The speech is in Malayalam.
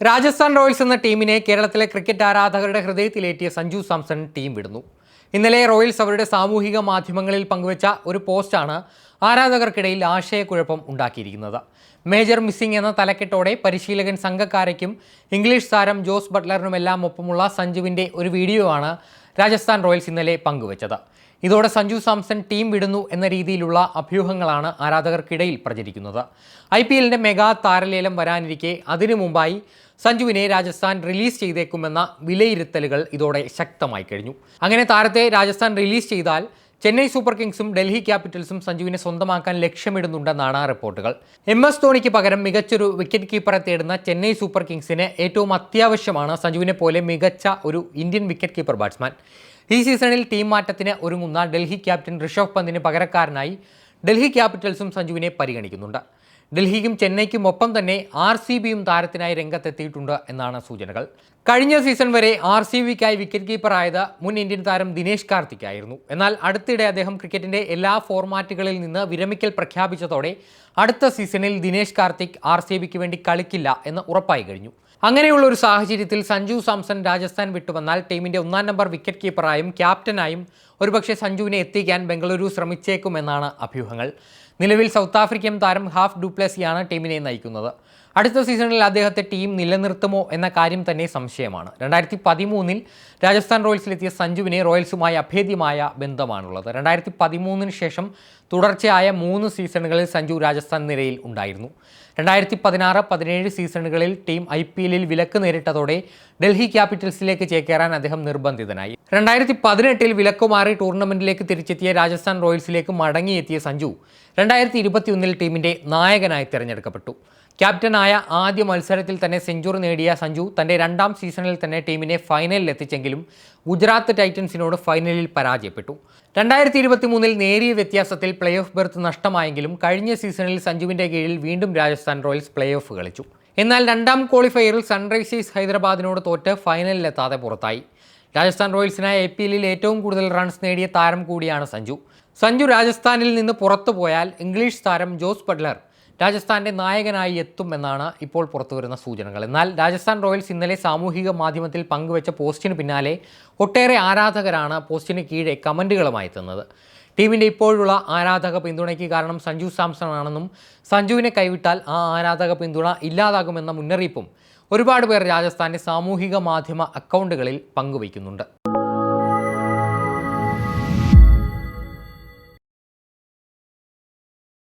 രാജസ്ഥാൻ റോയൽസ് എന്ന ടീമിനെ കേരളത്തിലെ ക്രിക്കറ്റ് ആരാധകരുടെ ഹൃദയത്തിലേറ്റിയ സഞ്ജു സാംസൺ ടീം വിടുന്നു. ഇന്നലെ റോയൽസ് അവരുടെ സാമൂഹിക മാധ്യമങ്ങളിൽ പങ്കുവച്ച ഒരു പോസ്റ്റാണ് ആരാധകർക്കിടയിൽ ആശയക്കുഴപ്പം ഉണ്ടാക്കിയിരിക്കുന്നത്. മേജർ മിസ്സിംഗ് എന്ന തലക്കെട്ടോടെ പരിശീലകൻ സംഘക്കാരയ്ക്കും ഇംഗ്ലീഷ് താരം ജോസ് ബട്ട്ലറിനുമെല്ലാം ഒപ്പമുള്ള സഞ്ജുവിന്റെ ഒരു വീഡിയോ ആണ് രാജസ്ഥാൻ റോയൽസ് ഇന്നലെ പങ്കുവച്ചത്. ഇതോടെ സഞ്ജു സാംസൺ ടീം വിടുന്നു എന്ന രീതിയിലുള്ള അഭ്യൂഹങ്ങളാണ് ആരാധകർക്കിടയിൽ പ്രചരിക്കുന്നത്. ഐ പി എല്ലിന്റെ മെഗാ താരലേലം വരാനിരിക്കെ അതിനു മുമ്പായി സഞ്ജുവിനെ രാജസ്ഥാൻ റിലീസ് ചെയ്തേക്കുമെന്ന വിലയിരുത്തലുകൾ ഇതോടെ ശക്തമായി കഴിഞ്ഞു. അങ്ങനെ താരത്തെ രാജസ്ഥാൻ റിലീസ് ചെയ്താൽ ചെന്നൈ സൂപ്പർ കിങ്സും ഡൽഹി ക്യാപിറ്റൽസും സഞ്ജുവിനെ സ്വന്തമാക്കാൻ ലക്ഷ്യമിടുന്നുണ്ടെന്നാണ് റിപ്പോർട്ടുകൾ. എം എസ് ധോണിക്ക് പകരം മികച്ചൊരു വിക്കറ്റ് കീപ്പറെ തേടുന്ന ചെന്നൈ സൂപ്പർ കിങ്സിന് ഏറ്റവും അത്യാവശ്യമാണ് സഞ്ജുവിനെ പോലെ മികച്ച ഒരു ഇന്ത്യൻ വിക്കറ്റ് കീപ്പർ ബാറ്റ്സ്മാൻ ഈ സീസണിൽ ടീം മാറ്റത്തിന് ഒരുങ്ങുന്ന ഡൽഹി ക്യാപ്റ്റൻ ഋഷഭ് പന്തിന് പകരക്കാരനായി ഡൽഹി ക്യാപിറ്റൽസും സഞ്ജുവിനെ പരിഗണിക്കുന്നുണ്ട്. ഡൽഹിക്കും ചെന്നൈക്കും ഒപ്പം തന്നെ ആർ സി ബിയും താരത്തിനായി രംഗത്തെത്തിയിട്ടുണ്ട് എന്നാണ് സൂചനകൾ. കഴിഞ്ഞ സീസൺ വരെ ആർ സി ബിക്കായി വിക്കറ്റ് കീപ്പറായത് മുൻ ഇന്ത്യൻ താരം ദിനേശ് കാർത്തിക് ആയിരുന്നു എന്നാൽ അടുത്തിടെ അദ്ദേഹം ക്രിക്കറ്റിന്റെ എല്ലാ ഫോർമാറ്റുകളിൽ നിന്ന് വിരമിക്കൽ പ്രഖ്യാപിച്ചതോടെ അടുത്ത സീസണിൽ ദിനേശ് കാർത്തിക് ആർ സി ബിക്ക് വേണ്ടി കളിക്കില്ല എന്ന് ഉറപ്പായി കഴിഞ്ഞു. അങ്ങനെയുള്ള ഒരു സാഹചര്യത്തിൽ സഞ്ജു സാംസൺ രാജസ്ഥാൻ വിട്ടുവന്നാൽ ടീമിന്റെ ഒന്നാം നമ്പർ വിക്കറ്റ് കീപ്പറായും ക്യാപ്റ്റനായും ഒരുപക്ഷെ സഞ്ജുവിനെ എത്തിക്കാൻ ബംഗളൂരു ശ്രമിച്ചേക്കുമെന്നാണ് അഭ്യൂഹങ്ങൾ. നിലവിൽ സൗത്ത് ആഫ്രിക്കൻ താരം ഹാഫ് ഡുപ്ലസിയാണ് ടീമിനെ നയിക്കുന്നത്. അടുത്ത സീസണിൽ അദ്ദേഹത്തെ ടീം നിലനിർത്തുമോ എന്ന കാര്യം തന്നെ സംശയമാണ്. രണ്ടായിരത്തി പതിമൂന്നിൽ രാജസ്ഥാൻ റോയൽസിലെത്തിയ സഞ്ജുവിനെ റോയൽസുമായി അഭേദ്യമായ ബന്ധമാണുള്ളത്. രണ്ടായിരത്തി പതിമൂന്നിന് ശേഷം തുടർച്ചയായ മൂന്ന് സീസണുകളിൽ സഞ്ജു രാജസ്ഥാൻ നിരയിൽ ഉണ്ടായിരുന്നു. രണ്ടായിരത്തി പതിനാറ് പതിനേഴ് സീസണുകളിൽ ടീം ഐ പി എല്ലിൽ വിലക്ക് നേരിട്ടതോടെ ഡൽഹി ക്യാപിറ്റൽസിലേക്ക് ചേക്കേറാൻ അദ്ദേഹം നിർബന്ധിതനായി. രണ്ടായിരത്തി പതിനെട്ടിൽ വിലക്കുമാറി ടൂർണമെന്റിലേക്ക് തിരിച്ചെത്തിയ രാജസ്ഥാൻ റോയൽസിലേക്ക് മടങ്ങിയെത്തിയ സഞ്ജു രണ്ടായിരത്തി ഇരുപത്തിയൊന്നിൽ ടീമിന്റെ നായകനായി തിരഞ്ഞെടുക്കപ്പെട്ടു. ക്യാപ്റ്റനായ ആദ്യ മത്സരത്തിൽ തന്നെ സെഞ്ചുറി നേടിയ സഞ്ജു തന്റെ രണ്ടാം സീസണിൽ തന്നെ ടീമിനെ ഫൈനലിൽ എത്തിച്ചെങ്കിലും ഗുജറാത്ത് ടൈറ്റൻസിനോട് ഫൈനലിൽ പരാജയപ്പെട്ടു. രണ്ടായിരത്തി ഇരുപത്തി മൂന്നിൽ നേരിയ വ്യത്യാസത്തിൽ പ്ലേ ഓഫ് ബെർത്ത് നഷ്ടമായെങ്കിലും കഴിഞ്ഞ സീസണിൽ സഞ്ജുവിന്റെ കീഴിൽ വീണ്ടും രാജസ്ഥാൻ റോയൽസ് പ്ലേ ഓഫ് കളിച്ചു. എന്നാൽ രണ്ടാം ക്വാളിഫയറിൽ സൺറൈസേഴ്സ് ഹൈദരാബാദിനോട് തോറ്റ് ഫൈനലിലെത്താതെ പുറത്തായി. രാജസ്ഥാൻ റോയൽസിനായി ഐ പി എല്ലിൽ ഏറ്റവും കൂടുതൽ റൺസ് നേടിയ താരം കൂടിയാണ് സഞ്ജു. സഞ്ജു രാജസ്ഥാനിൽ നിന്ന് പുറത്തു പോയാൽ ഇംഗ്ലീഷ് താരം ജോസ് ബട്ട്ലർ രാജസ്ഥാന്റെ നായകനായി എത്തുമെന്നാണ് ഇപ്പോൾ പുറത്തുവരുന്ന സൂചനകൾ. എന്നാൽ രാജസ്ഥാൻ റോയൽസ് ഇന്നലെ സാമൂഹിക മാധ്യമത്തിൽ പങ്കുവച്ച പോസ്റ്റിന് പിന്നാലെ ഒട്ടേറെ ആരാധകരാണ് പോസ്റ്റിന് കീഴെ കമന്റുകളുമായി എത്തുന്നത്. ടീമിന്റെ ഇപ്പോഴുള്ള ആരാധക പിന്തുണയ്ക്ക് കാരണം സഞ്ജു സാംസൺ ആണെന്നും സഞ്ജുവിനെ കൈവിട്ടാൽ ആ ആരാധക പിന്തുണ ഇല്ലാതാകുമെന്ന മുന്നറിയിപ്പും ഒരുപാട് പേർ രാജസ്ഥാന്റെ സാമൂഹിക മാധ്യമ അക്കൗണ്ടുകളിൽ പങ്കുവയ്ക്കുന്നുണ്ട്.